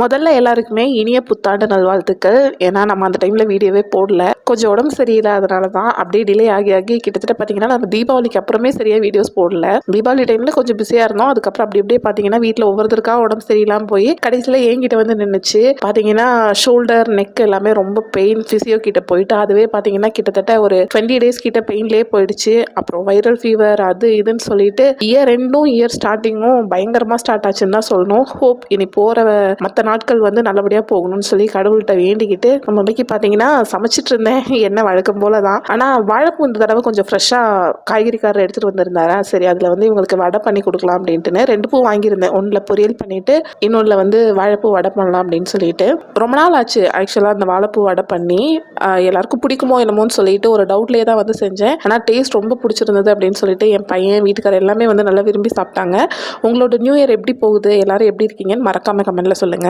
முதல்ல எல்லாருக்குமே இனிய புத்தாண்டு நல்வாழ்த்துக்கள். ஏன்னா நம்ம அந்த டைமில் வீடியோவே போடல. கொஞ்சம் உடம்பு சரியில்லை அதனால தான் அப்படியே டிலே ஆகி ஆகி கிட்டத்தட்ட பார்த்தீங்கன்னா நம்ம தீபாவளிக்கு அப்புறமே சரியாக வீடியோஸ் போடல. தீபாவளி டைமில் கொஞ்சம் பிஸியாக இருந்தோம். அதுக்கப்புறம் அப்படி அப்படியே பார்த்தீங்கன்னா வீட்டில் ஒவ்வொருத்தருக்காக உடம்பு சரியில்லாமல் போய் கடைசியில் என்கிட்ட வந்து நின்றுச்சு பார்த்தீங்கன்னா ஷோல்டர் நெக் எல்லாமே ரொம்ப பெயின் ஃபிசியோ கிட்ட போயிட்டு அதுவே பார்த்தீங்கன்னா கிட்டத்தட்ட ஒரு டுவெண்ட்டி டேஸ் கிட்ட பெயின்லேயே போயிடுச்சு. அப்புறம் வைரல் ஃபீவர் அது இதுன்னு சொல்லிட்டு இயர் ரெண்டும் இயர் ஸ்டார்டிங்கும் பயங்கரமாக ஸ்டார்ட் ஆச்சுன்னு தான் சொல்லணும். ஹோப் இனி போகிற மற்ற நாட்கள் வந்து நல்லபடியாக போகணும்னு சொல்லி கடவுள்கிட்ட வேண்டிக்கிட்டு நம்ம இன்னைக்கு பார்த்தீங்கன்னா சமைச்சிட்டு இருந்தேன். என்ன வழக்கம் போல தான் ஆனால் வாழைப்பூ இந்த தடவை கொஞ்சம் ஃப்ரெஷ்ஷாக காய்கறிக்காரர் எடுத்துகிட்டு வந்திருந்தாரா? சரி அதில் வந்து இவங்களுக்கு வடை பண்ணி கொடுக்கலாம் அப்படின்ட்டுன்னு ரெண்டு பூ வாங்கியிருந்தேன். ஒன்றில் பொரியல் பண்ணிட்டு இன்னொன்றில் வந்து வாழைப்பூ வடை பண்ணலாம் அப்படின்னு சொல்லிட்டு. ரொம்ப நாள் ஆச்சு ஆக்சுவலாக அந்த வாழைப்பூ வடை பண்ணி. எல்லாருக்கும் பிடிக்குமோ என்னமோன்னு சொல்லிட்டு ஒரு டவுட்லேயே தான் வந்து செஞ்சேன். ஆனால் டேஸ்ட் ரொம்ப பிடிச்சிருந்தது அப்படின்னு சொல்லிட்டு என் பையன் வீட்டுக்காரர் எல்லாமே வந்து நல்லா விரும்பி சாப்பிட்டாங்க. உங்களோட நியூ இயர் எப்படி போகுது? எல்லாரும் எப்படி இருக்கீங்கன்னு மறக்காம கமெண்ட்ல சொல்லுங்க.